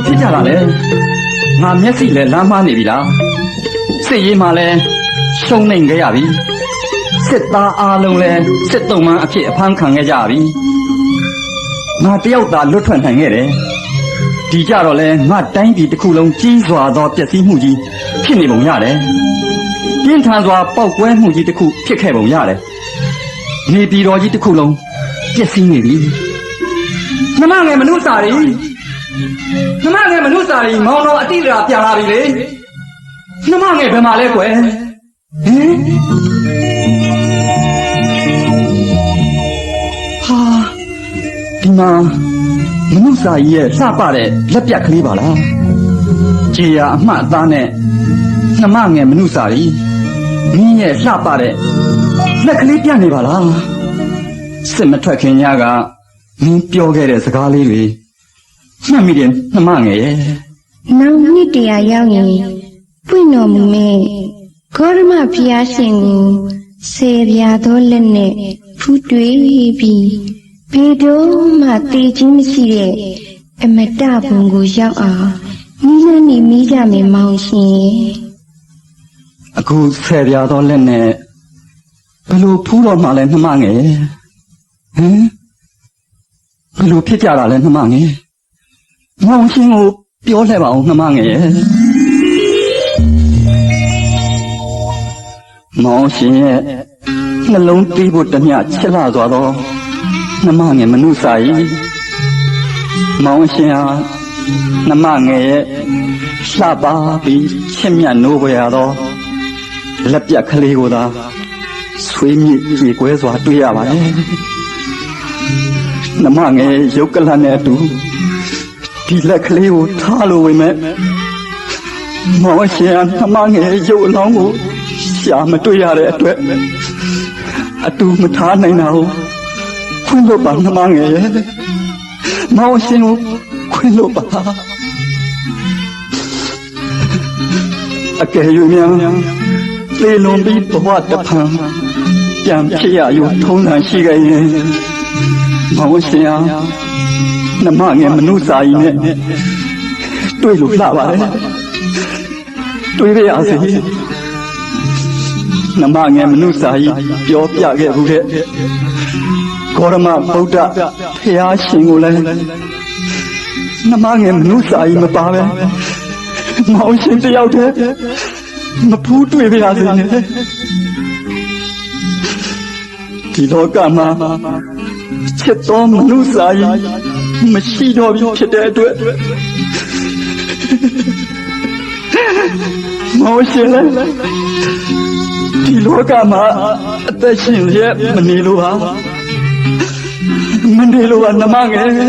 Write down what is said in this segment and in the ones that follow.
လိုဖြစ်ကြတာလဲငါမျက်စိလည်းလမ်းမနေပြီလားစစ်ရေးမှလည်းရှုံးနေကြရပြီစစ်သားအားလုံးလည်းစစ်တုံးမှအဖြစ်အဖမ်းခံခဲ့ကြပြီငါတယောက်သာလွတ်ထွက်နိုင်ခဲ့တယ်ဒီကြတော့လဲငါတိုင်းပြည်တစ်ခုလုံးကြီးစွာသောပျက်စီးမှုကြီးဖြစ်နေပုံရတယ်ပြင်းထန်စွာပောက်ကွဲမှုကြီးတစ်ခုဖြစ်ခဲ့ပုံရတယ်နေပြည်တော်ကြီးတစ်ခုလုံးပျက်စီးနေပြီနှမငယ်မနုစာရီ နှမငယ်မနုစာရီမောင်တော်အတိတ်ကပြန်လာပြီလေနှမငယ်ဘယ်မှာလဲကွယ်ဟင်ဟာဒီမှာမနုစာရီရဲ့လှပတဲ့လက်ပြတ်ကလေးပါလားကြေရအမှတ်အသားနဲ့နှမငယ်မနုစာရီမင်းရဲ့လှပတဲ့လက်ကလေးပြတ်နေပါလားစစ်မထွက်ခင်ညကမင်းပြောခဲ့တဲ့စကားလေးတွေ မှတ်မိတယ်နှမငယ်ရဲ့နောက်နှစ်တရာရောက်ရင်ပွင့်တော်မူမဲ့ဂေါရမဖျားရှင်ကိုဆေပြာသောလက်နဲ့ဖူးတွေးပြီးဘေတော့မှတည်ခြင်းမရှိတဲ့အမတဘုံကိုရောက်အောင်မိလန်းနေမိကြမယ်မောင်ရှင်အခုဆယ်ပြားသောလက်နဲ့ဘယ်လိုဖူးတော့မှလဲနှမငယ်ရဲ့ဟမ်ဘယ်လိုဖြစ်ကြတာလဲနှမငယ် မောင်ရှင်ကိုပြောလှည့်ပါအောင်နှမငယ်ရဲ့မောင်ရှင်ရဲ့နှလုံးတီးဖို့တမျှချစ်လာသွားတော့နှမငယ်မနုစာရီမောင်ရှင်ဟာနှမငယ်ရဲ့လှပါပြီးချစ်မြတ်နိုးပွေရတော့လက်ပြတ်ကလေးကိုသာဆွေးမြေ့ကြေကွဲစွာတွေ့ရပါတယ်နှမငယ်ရုပ်ကလတ်နဲ့အတူ ဒီလက်ကလေးကိုထားလို့ဝင်မဲ့မောင်ရှင်ဟာနှမငယ်ရုပ်အလောင်းကိုရှာမတွေ့ရတဲ့အတွက်အတူမထားနိုင်တာကိုခွင့်လို့ပါနှမငယ်ရဲ့မောင်ရှင်ကိုခွင့်လို့ပါအကယ်၍များလေလွန်ပြီးဘဝတစ်ဖန်ပြန်ဖြစ်ရယူထုံးစံရှိခဲ့ရင်မောင်ရှင်ဟာ နှမငယ်မနုစာရီနဲ့တွေ့လို့လှပါတယ်တွေ့ရစေနှမငယ်မနုစာရီပြောပြခဲ့ဘူးတဲ့ဂေါရမဗုဒ္ဓဖျားရှင်ကိုလည်းနှမငယ်မနုစာရီမပါပဲမောင်ရှင်တယောက်တည်းမဖူးတွေ့ပါစေနဲ့ဒီလောကမှာချစ်တော်မနုစာရီ မရှိတော့ပြီဖြစ်တဲ့အတွက်မောင်ရှင်လည်းဒီလောကမှာအသက်ရှင်လျက်မနေလို့ပါမနေလို့ပါနှမငယ်မေ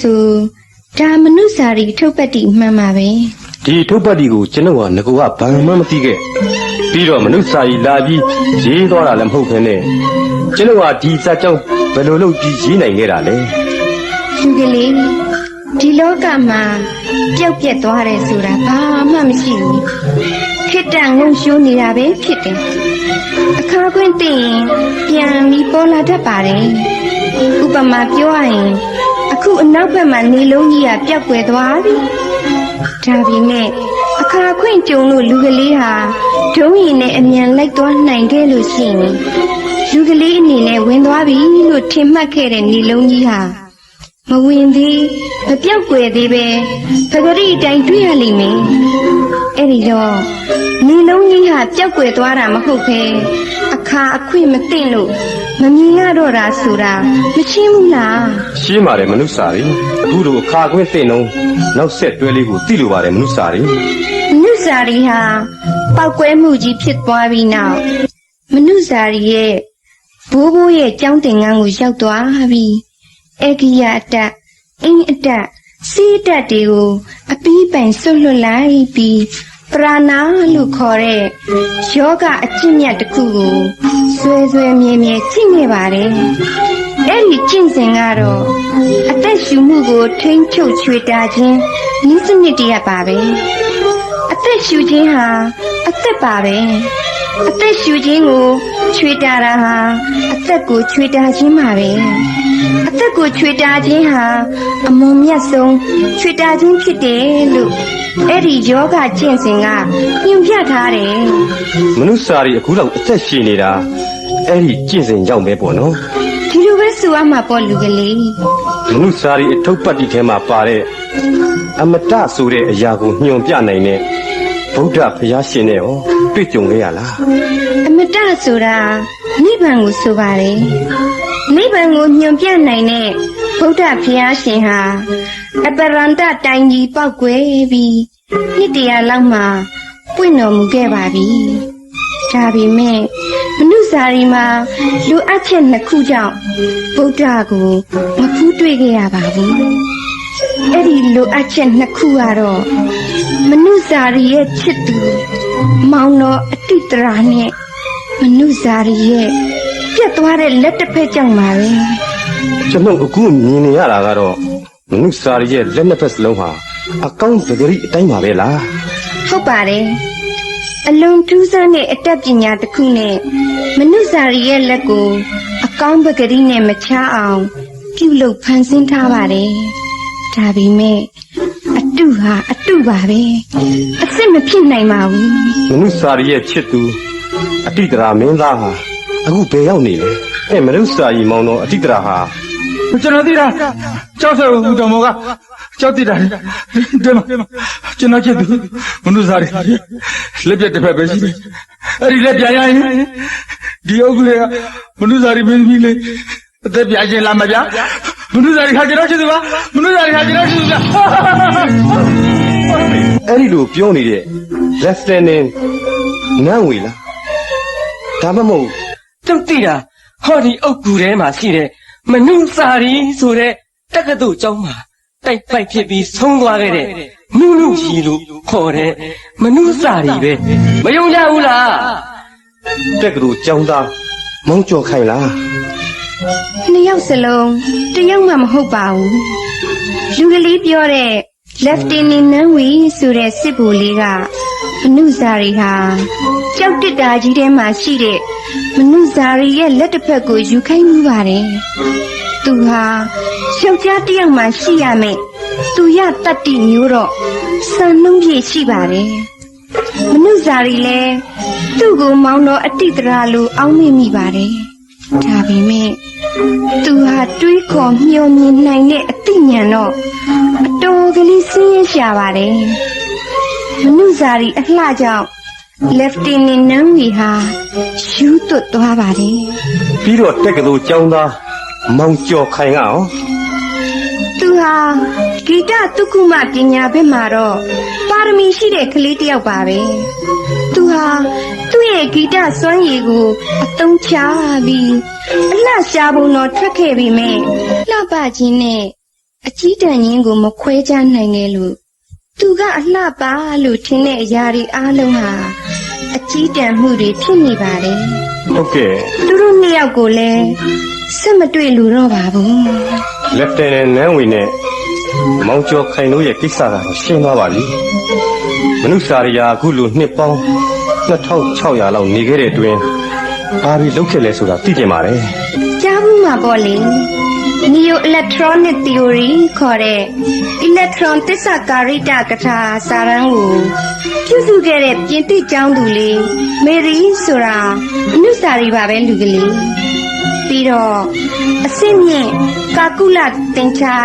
ဆိုဒါမနုစာရီထုတ်ပတ်တိမှန်ပါပဲဒီထုတ်ပတ်ဒီကိုကျွန်တော်ကငကူကဘာမှမသိခဲ့ပြီးတော့မနုစာရီလာပြီးရေးသွားတာလည်းမဟုတ်ဘဲနဲ့ကျွန်တော်ကဒီစာကြောင်းဘယ်လိုလုပ်ပြီးရေးနိုင်ခဲ့တာလဲလူကလေးဒီလောကမှာပျောက်ပြက်သွားတယ်ဆိုတာဘာမှမရှိဘူးခိတ္တငုံရှိုးနေတာပဲဖြစ်တယ်အခါခွင့်တင်ရင်ပြန်ပြီးပေါ်လာတတ်ပါတယ်ဥပမာပြောရရင်အခုအ နောက်ဘက်မှာနေလုံးကြီးကပျောက်ကွယ်သွားပြီဒါပေမဲ့အခါခွင့်ကြုံလို့လူကလေးဟာဒုံးရင်နဲ့အမြန်လိုက်သွားနိုင်ခဲ့လို့ရှိရင်လူကလေးအနေနဲ့ဝင်သွားပြီလို့ထင်မှတ်ခဲ့တဲ့နေလုံးကြီးဟာမဝင်သေးမပြောက်ွယ်သေးပဲပဂရိအတိုင်းတွေ့ရလိမ့်မယ် အဲ့ဒီတော့နေလုံးကြီးဟာပြောက်ွယ်သွားတာမဟုတ်ပဲအခါအခွင့်မသိလို့မမြင်ရတော့တာဆိုတာမရှင်းဘူးလားရှင်းပါတယ်မနုစာရီအခုလိုအခါခွင့်တင်တော့နောက်ဆက်တွဲလေးကိုသိလိုပါတယ်မနုစာရီမနုဇာရီဟာပောက်ကွဲမှုကြီးဖြစ်သွားပြီးနောက်မနုဇာရီရဲ့ဘိုးဘိုးရဲ့ကြောင်းတင်ငန်းကိုရောက်သွားပြီးအေဂိယအတက်အင်းအတက် စီးတက်တွေကိုအပီးပိုင်ဆွတ်လွတ်လိုက်ပြီးပရာနာလို့ခေါ်တဲ့ယောဂအကျင့်မြတ်တစ်ခုကိုဆွဲဆွဲမြဲမြဲကျင့်နေပါတယ်အဲ့ဒီကျင့်စဉ်ကတော့အသက်ရှူမှုကိုထိန်းချုပ်ချွေတာခြင်းနည်းစနစ်တည်းရပါပဲအသက်ရှူခြင်းဟာအသက်ပါပဲအသက်ရှူခြင်းကိုချွေတာတာဟာအသက်ကိုချွေတာခြင်းပါပဲ အသက်ကိုချွေတာခြင်းဟာအမွန်မြတ်ဆုံးချွေတာခြင်းဖြစ်တယ်လို့အဲ့ဒီယောဂကျင့်စဉ်ကညွှန်ပြထားတယ်မနုစာရီအခုလောက်အသက်ရှင်နေတာအဲ့ဒီကျင့်စဉ်ရောက်ပဲပေါ့နော်ဒီလိုပဲဆိုရမှာပေါ့လူကလေးမနုစာရီအထုပ်ပတ်တိထဲမှာပါတဲ့အမတဆိုတဲ့အရာကိုညွှန်ပြနိုင်တဲ့ဗုဒ္ဓဘုရားရှင်နဲ့ရောတွေ့ကြုံခဲ့ရလားအမတဆိုတာနိဗ္ဗာန်ကိုဆိုပါတယ် နိဗ္ဗာန်ကိုညွှန်ပြနိုင်တဲ့ဗုဒ္ဓဘုရားရှင်ဟာအပရန္တတိုင်ကြီးပောက်ကွယ်ပြီးနှစ်တရာလောက်မှပွင့်တော်မူခဲ့ပါပြီဒါပေမဲ့မနုဇာရီမှာလူအပ်ချက်နှစ်ခုကြောင့်ဗုဒ္ဓကိုမဖူးတွေ့ခဲ့ရပါဘူးအဲ့ဒီလူအပ်ချက်နှစ်ခုကတော့မနုဇာရီရဲ့ချစ်သူမောင်တော်အတိတရာနဲ့မနုဇာရီရဲ့ ပြတ်သွားတဲ့လက်တစ်ဖက်ကြောင့်ပါပဲကျွန်တော်အခုမြင်နေရတာကတော့မနုစာရီရဲ့လက်နှစ်ဖက်စလုံးဟာအကောင့်ပဂရိအတိုင်းပါပဲလားဟုတ်ပါတယ်အလွန်ထူးဆန်းတဲ့အတတ်ပညာတစ်ခုနဲ့မနုဇာရီရဲ့လက်ကိုအကောင်းပကတိနဲ့မချအောင်ပြုလုပ်ဖန်ဆင်းထားပါတယ်ဒါပေမဲ့အတုဟာအတုပါပဲအစ်စ်မဖြစ်နိုင်ပါဘူးမနုစာရီရဲ့ချစ်သူအတိတရာမင်းသားဟာ အခုဘယ်ရောက်နေလဲအဲမနုစာရီမောင်တော်အတိတရာဟာကျွန်တော်သိတာကြောက်ဆက်ဦးတော်မောကကြောက်တိတာဒီမှာကျွန်တော်ချစ်သူမနုစားရီလက်ပြက်တစ်ဖက်ပဲရှိတယ်အဲ့ဒီလက်ပြန်ရရင်ဒီအုပ်ကလေးကမနုစားရီမင်းသမီးလေးအသက်ပြချင်းလာမပြမနုစားရီခါကျွန်တော်ချစ်သူပါမနုစားရီခါကျွန်တော်ချစ်သူပါအဲ့ဒီလိုပြောနေတဲ့ Lieutenant နန်းဝေလားဒါမှမဟုတ် ကျုပ်သိတာဟောဒီအုတ်ကူထဲမှာရှိတဲ့မနုစာရီဆိုတဲ့တက္ကသိုလ်ကျောင်းမှာတိုက်ပိုက်ဖြစ်ပြီးဆုံးသွားခဲ့တဲ့နုနုရှိလို့ခေါ်တဲ့မနုစာရီပဲမယုံကြဘူးလားတက်ကတူចောင်းသားမောင်းကျော်ခိုင်လားနှစ်ယောက်စလုံးတစ်ယောက်မှမဟုတ်ပါဘူးလူကလေးပြောတဲ့ Lieutenant နန်းဝီဆိုတဲ့စစ်ဗိုလ်လေးကအနုဇာရီဟာကြောက်တစ်တာကြီးထဲမှာရှိတဲ့ မနုဇာရီရဲ့လက်တစ်ဖက်ကိုယူခိုင်းမှုပါတယ်သူဟာယောက်ျားတစ်ယောက်မှရှိရမယ်သူရတတ္တိမျိုးတော့စံနှုံးပြည့်ရှိပါတယ်မနုဇာရီလည်းသူ့ကိုမောင်းတော့အတိတ်တရာလိုအောင်းမိမိပါတယ်ဒါပေမဲ့သူဟာတွေးခေါ်မျှော်မြင်နိုင်တဲ့အသိဉာဏ်တော့အတော်ကလေးစင်းရဲရှာပါတယ်။မနုဇာရီအလှကြောင့် Lieutenant နန်းဝီဟာယူသွတ်သွားပါတယ်ပြီးတော့တက်ကတူចောင်းသားမောင်းကျော်ခိုင်ကရော။သူဟာဂီတတုကုမပညာဘက်မှာတော့ပါရမီရှိတဲ့ကလေးတစ်ယောက်ပါပဲ။သူဟာသူ့ရဲ့ဂီတစွမ်းရည်ကိုအသုံးချပြီးအလှရှားပုံတော်ထွက်ခဲ့ပြီမဲ့လှပခြင်းနဲ့အကြီးတန်းရင်ကိုမခွဲခြားနိုင်ခဲ့လို့သူကအလှပါလို့ထင်တဲ့အရာတွေအားလုံးဟာ အကြီးတန်းမှုတွေဖြစ်နေပါတယ်ဟုတ်ကဲ့သူတို့နှစ်ယောက်ကိုလည်းဆက်မတွေ့လို့တော့ပါဘူးလက်တန်နဲ့နန်းဝင်နဲ့မောင်ကျော်ခိုင်တို့ရဲ့ကိစ္စကတော့ရှင်းသွားပါပြီမနုစာရီယာအခုလိုနှစ်ပေါင်း2600လောက်နေခဲ့တဲ့အတွင်းဘာပြီးလုပ်ခဲ့လဲဆိုတာသိကျင်ပါတယ်ကြားဘူးမှာပေါ့လေ Neo Electronic Theory ခေါ်တဲ့ Electron သစ္စာကာရိတကထာစာရန်ကိုပြုစုခဲ့တဲ့ပြင်သစ်ကျောင်းသူလေးမေရီဆိုတာအနုစာရီပါပဲလူကလေးပြီးတော့အစစ်မြင့်ကာကုလတင်ချာ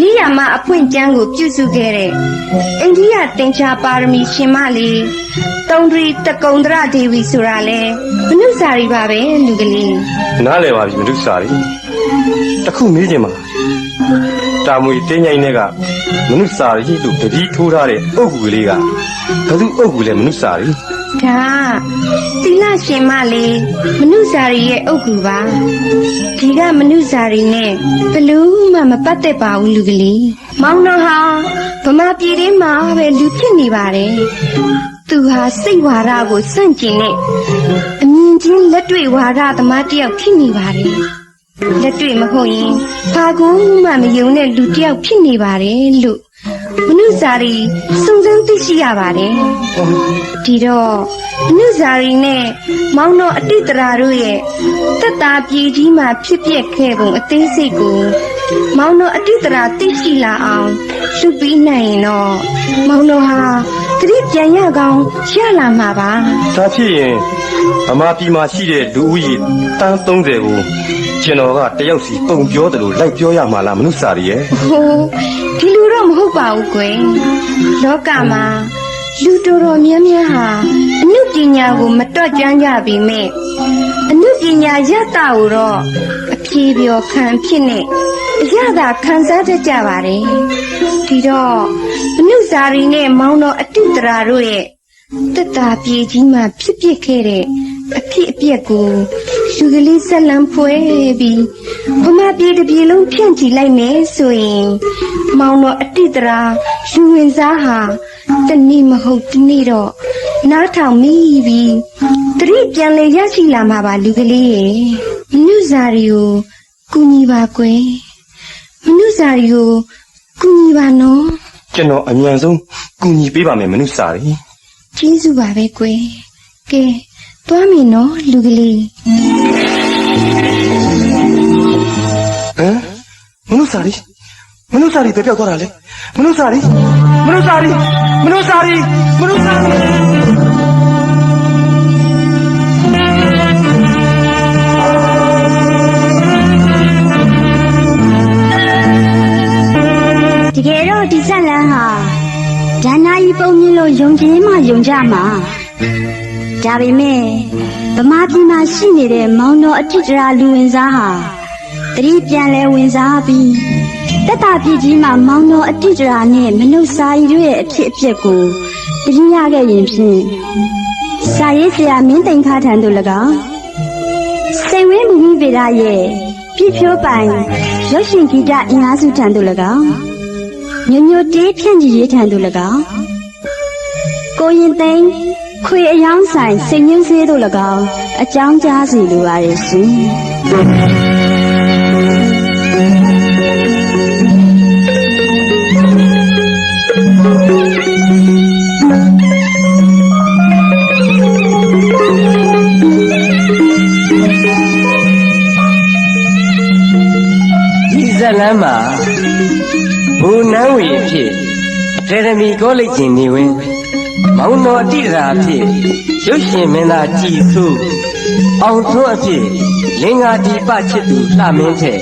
နိယာမအဖွင့်ကျမ်းကိုပြုစုခဲ့တဲ့အိန္ဒိယတင်ချာပါရမီရှင်မလေးတုံဒရီတကုံဒရဒေဝီဆိုတာလဲမနုစာရီပါပဲလူကလေးနားလည်ပါပြီမနုစာရီ တခုမေးချင်ပါတာမွေတင်းញိုင်းတဲ့ကမနုစာရီလို့တတိထိုးထားတဲ့အုပ်ကူကလေးကဘယ်သူအုပ်ကူလဲမနုစာရီဒါသီလရှင်မလေးမနုဇာရီရဲ့အုတ်ကူပါဒီကမနုဇာရီနဲ့ဘလူးမှမပတ်သက်ပါဘူးလူကလေးမောင်တော်ဟာဗမာပြည်ထဲမှာပဲလူဖြစ်နေပါတယ်သူဟာစိတ်ဝါဒကိုစန့်ကျင်တဲ့အမြင်ချင်းလက်တွေ့ဝါဒသမားတစ်ယောက်ဖြစ်နေပါတယ် လက်တွေ့မဟုတ်ရင်ဘာကူမှမယုံတဲ့လူတစ်ယောက်ဖြစ်နေပါတယ်လို့မနုဇာရီစုံစမ်းသိရှိရပါတယ်ဒီတော့အနုဇာရီနဲ့မောင်တော်အတိတ်တရာတို့ရဲ့တက်တာပြည်ကြီးမှာဖြစ်ပျက်ခဲ့ပုံအသေးစိတ်ကိုမောင်တော်အတိတ်တရာသိရှိလာအောင်လူပြီးနိုင်ရင်တော့မောင်တော်ဟာတတိပြန်ရကောင်းရလာမှာပါဒါဖြစ်ရင်ဗမာပြည်မှာရှိတဲ့လူဦးရေတန်း30ကို ကျွန်တော်ကတယောက်စီပုံပြောတယ်လို့လိုက်ပြောရမှာလားမနုစာရီရဲ့ဟိုဒီလူတော့မဟုတ်ပါဘူးကွယ်လောကမှာလူတော်တော်များများဟာအနုပညာကိုမတော့ကြမ်းကြပေမဲ့အနုပညာရတ္တကိုတော့အဖြေပြောခံဖြစ်နေအရသာခံစားတတ်ကြပါတယ်ဒီတော့အနုဇာရီနဲ့မောင်တော်အတိတရာတို့ရဲ့တက်တာပြေကြီးမှာဖြစ်ပျက်ခဲ့တဲ့ အဖြစ်အပျက်ကိုလူကလေးဆက်လန်းဖွဲပြီးဘမပြေတစ်ပြေလုံးဖြန့်ချီလိုက်မယ်ဆိုရင်မောင်တော်အတိတရာလူဝင်စားဟာတနေ့မဟုတ်တနေ့တော့နားထောင်မိပြီးတတိပြန်လေရရှိလာမှာပါလူကလေးရဲ့မနုဇာရီကိုကူညီပါကွယ်မနုဇာရီကိုကူညီပါနော်ကျွန်တော်အမြန်ဆုံးကူညီပေးပါမယ်မနုစာရီကျေးဇူးပါပဲကွယ်ကဲ သွားမယ်နော်လူကလေးဟမ်မနုစာရီမနုစာရီပဲပြောက်သွားတာလေမနုစာရီမနုစာရီမနုစာရီမနုစာရီတကယ်တော့ဒီဇက်လန်းဟာဒါနာကြီးပုံမြင်လို့ယုံကြည်မှယုံကြမှာ ဒါပေမဲ့ဗမာပြည်မှာရှိနေတဲ့မောင်တော်အထစ်တရာလူဝင်စားဟာတတိပြန်လဲဝင်စားပြီးတက်တာပြည်ကြီးမှာမောင်တော်အထစ်တရာနဲ့မနုစာရီတို့ရဲ့အဖြစ်အပျက်ကိုတတိရခဲ့ရင်ဖြင့်စာရေးဆရာမင်းတိန်ခါထံသို့၎င်းစိတ်ဝင်းမူမိဗေဒရဲ့ပြည့်ဖြိုးပိုင်ရုပ်ရှင်ဂီတအင်အားစုထံသို့၎င်းညညတေးဖြန့်ကြည့်ရေးထံသို့၎င်းကိုရင်သိန်း ခွေအယောင်းဆိုင်စိတ်ညှင်းစေးသို့၎င်းအကြောင်းကြားစီလိုပါရဲ့ရှင်ဒီဇက်လန်းမှာဘူနန်းဝီအဖြစ်အကယ်ဒမီကောလိပ်ကျင်နေဝင် မောင်တော်အတိတ်ရာအဖြစ်ရုပ်ရှင်မင်းသားကြည်စုအောင်ထွန်းအဖြစ်လင်္ကာဒီပချစ်သူလှမင်းထက်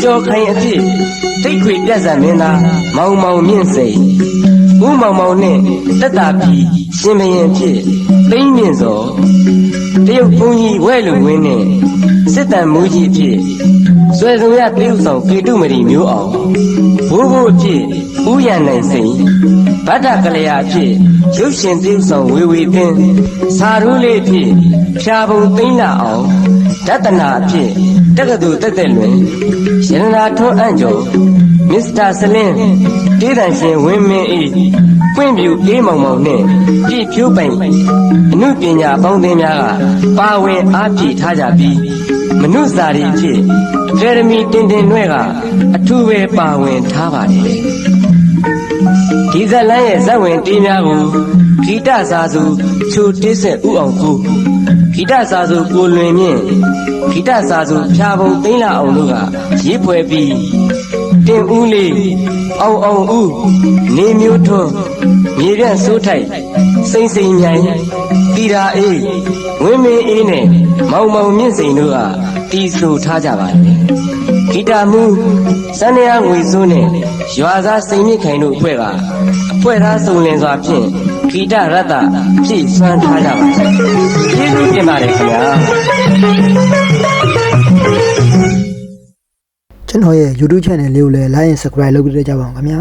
ကြော်ခိုင်အဖြစ်တိတ်ခွေပြတ်စံမင်းသားမောင်မောင်မြင့်စိန်ဦးမောင်မောင်နဲ့တက်တာပြီရှင်မရင်ဖြစ်သိမ့်မြင့်စောတရုတ်ဘုန်းကြီးဝဲလူဝင်းနဲ့စစ်တမ်းမူကြီးအဖြစ်ဆွေစုံရတေးဥဆောင်ကေတုမရီမျိုးအောင်ဘိုးဘိုးအဖြစ် ဥယျာဉ်နိုင်စိန်ဗဒ္ဒကလျာအဖြစ်ရုပ်ရှင်တေးဥဆောင်ဝေဝေပင်စာရူးလေးအဖြစ်ဖြာပုံသိမ့်လာအောင်ဒတနာအဖြစ်တက္ကသိုလ်တက်တက်လွင်ရတနာထွန်းအံ့ကျော်မစ္စတာစလင်းဒေးတန်ရှင်ဝင်းမင်းအေးပွင့်ပြူအေးမောင်မောင်နဲ့ပြည့်ဖြိုးပိုင်အမှုပညာပေါင်းသင်းများကပါဝင်အားဖြည့်ထားကြပြီးမနုစာရီဖြစ်အကယ်ဒမီတင်တင်နှဲ့ကအထူးပဲပါဝင်ထားပါတယ် ဒီဇလန်းရဲ့ဇက်ဝင်တေးများကိုဂီတစာစုချိုတစ်ဆက်ဥအောင်ကိုဂီတစာစုကိုလွင်မြင့်ဂီတစာစုဖြာပုံသိမ့်လာအောင်တို့ကရေးဖွဲ့ပြီးတင်ဦးလေးအောင်အောင်ဦးနေမျိုးထွန်းမြေပြန့်စိုးထိုက်စိမ့်စိမ့်မြိုင်တီရာအေးဝင်းမင်းအေးနဲ့မောင်မောင်မြင့်စိန်တို့ကတီးဆိုထားကြပါတယ် ဂီတမှုစန္ဒယာငွေစိုးနဲ့ရွာသားစိန်မြင့်ခိုင်တို့အဖွဲ့ကအဖွဲ့သားစုံလင်စွာဖြင့်ဂီတရတ္တပြည့်စွမ်းထားကြပါတယ်ကျေးဇူးတင်ပါတယ်ခင်ဗျာကျွန်တော်ရဲ့ YouTube channel လေးကိုလည်း like and subscribe လုပ်ကြကြပါအောင်ခင်ဗျာ